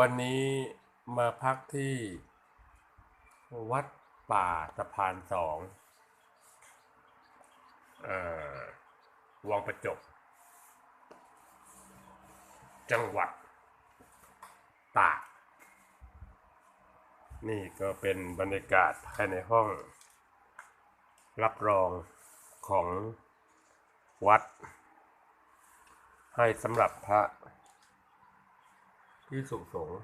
วันนี้มาพักที่วัดป่าสะพานสองอวังประจบ จังหวัดตาก นี่ก็เป็นบรรยากาศภายในห้อง รับรองของวัด ให้สำหรับพระ ที่สุสงฆ์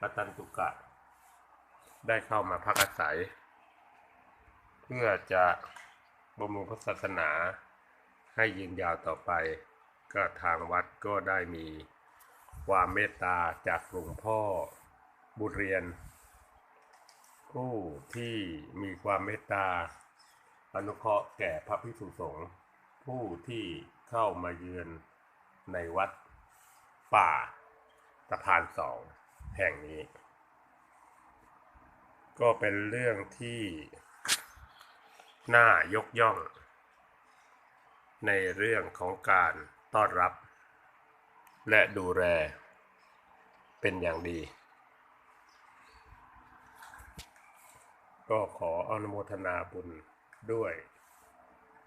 ปัตตันตุกะ ได้เข้ามาพักอาศัย เพื่อจะบำรุงพระศาสนาให้ยืนยาวต่อไป ก็ทางวัดก็ได้มีความเมตตาจากหลวงพ่อบุญเรียน ผู้ที่มีความเมตตาอนุเคราะห์แก่พระภิกษุสงฆ์ผู้ที่เข้ามาเยือนในวัดป่า สะพานสองแห่งนี้ ก็เป็นเรื่องที่น่ายกย่อง ในเรื่องของการต้อนรับ และดูแลเป็นอย่างดี ก็ขออนุโมทนาบุญด้วย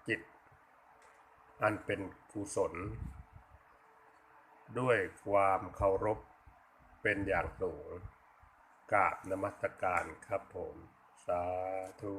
จิต อันเป็นกุศล ด้วยความเคารพ เป็นอย่างสูงกราบนมัสการครับผม สาธุ